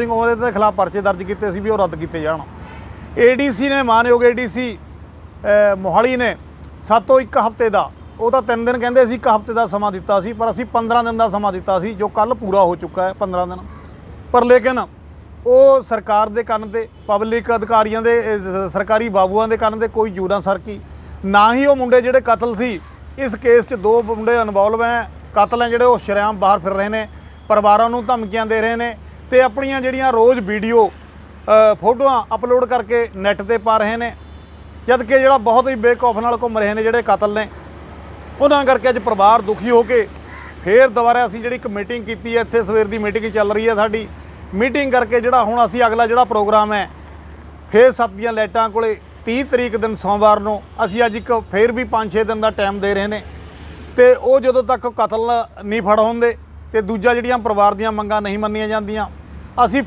ਸਿੰਘ ਉਹਦੇ ਦੇ ਖਿਲਾਫ ਪਰਚੇ ਦਰਜ ਕੀਤੇ ਸੀ ਵੀ ਉਹ ਰੱਦ ਕੀਤੇ ਜਾਣ। ਏਡੀਸੀ ਨੇ, ਮਾਨਯੋਗ ਏਡੀਸੀ ਮੋਹਾਲੀ ਨੇ ਸਾਤੋਂ ਇੱਕ ਹਫ਼ਤੇ ਦਾ, ਉਹ ਤਾਂ 3 ਦਿਨ ਕਹਿੰਦੇ ਸੀ ਇੱਕ ਹਫ਼ਤੇ ਦਾ ਸਮਾਂ ਦਿੱਤਾ ਸੀ, ਪਰ ਅਸੀਂ 15 ਦਿਨ ਦਾ ਸਮਾਂ ਦਿੱਤਾ ਸੀ, ਜੋ ਕੱਲ ਪੂਰਾ ਹੋ ਚੁੱਕਾ ਹੈ 15 ਦਿਨ। ਪਰ ਲੇਕਿਨ ਉਹ ਸਰਕਾਰ ਦੇ ਕੰਨ ਤੇ, ਪਬਲਿਕ ਅਧਿਕਾਰੀਆਂ ਦੇ ਸਰਕਾਰੀ ਬਾਬੂਆਂ ਦੇ ਕੰਨ ਤੇ ਕੋਈ ਜੂਰਾਂ ਸਰਕੀ। ਨਾ ਹੀ ਉਹ ਮੁੰਡੇ ਜਿਹੜੇ ਕਤਲ ਸੀ, ਇਸ ਕੇਸ 'ਚ ਦੋ ਮੁੰਡੇ ਇਨਵੋਲਵ ਹੈ, ਕਤਲ ਹੈ ਜਿਹੜੇ ਉਹ ਸ਼ਰੇਆਮ ਬਾਹਰ ਫਿਰ ਰਹੇ ਨੇ, ਪਰਿਵਾਰਾਂ ਨੂੰ ਧਮਕੀਆਂ ਦੇ ਰਹੇ ਨੇ ਤੇ ਆਪਣੀਆਂ ਜਿਹੜੀਆਂ ਰੋਜ਼ ਵੀਡੀਓ ਫੋਟੋਆਂ ਅਪਲੋਡ ਕਰਕੇ ਨੈੱਟ ਤੇ ਪਾ ਰਹੇ ਨੇ, ਜਦ ਕਿ ਜਿਹੜਾ ਬਹੁਤ ਹੀ ਬੇਕੌਫ ਨਾਲ ਘੁੰਮ ਰਹੇ ਨੇ ਜਿਹੜੇ ਕਤਲ ਨੇ, ਉਹਨਾਂ ਕਰਕੇ ਅੱਜ ਪਰਿਵਾਰ ਦੁਖੀ ਹੋ ਕੇ ਫੇਰ ਦੁਬਾਰਾ ਅਸੀਂ ਜਿਹੜੀ ਇੱਕ ਮੀਟਿੰਗ ਕੀਤੀ ਹੈ, ਇੱਥੇ ਸਵੇਰ ਦੀ ਮੀਟਿੰਗ ਚੱਲ ਰਹੀ ਹੈ ਸਾਡੀ ਮੀਟਿੰਗ ਕਰਕੇ ਜਿਹੜਾ ਹੁਣ ਅਸੀਂ ਅਗਲਾ ਜਿਹੜਾ ਪ੍ਰੋਗਰਾਮ ਹੈ, ਫੇਰ ਸੱਤ ਦੀਆਂ ਲਾਈਟਾਂ ਕੋਲੇ 30 ਤਰੀਕ ਦਿਨ ਸੋਮਵਾਰ ਨੂੰ ਅਸੀਂ ਅੱਜ ਇੱਕ ਫੇਰ ਵੀ 5-6 ਦਿਨ ਦਾ ਟਾਈਮ ਦੇ ਰਹੇ ਨੇ, ਤੇ ਉਹ ਜਦੋਂ ਤੱਕ ਕਤਲ ਨਹੀਂ ਫੜ ਹੁੰਦੇ, ਤੇ ਦੂਜਾ ਜਿਹੜੀਆਂ ਪਰਿਵਾਰ ਦੀਆਂ ਮੰਗਾਂ ਨਹੀਂ ਮੰਨੀਆਂ ਜਾਂਦੀਆਂ ਅਸੀਂ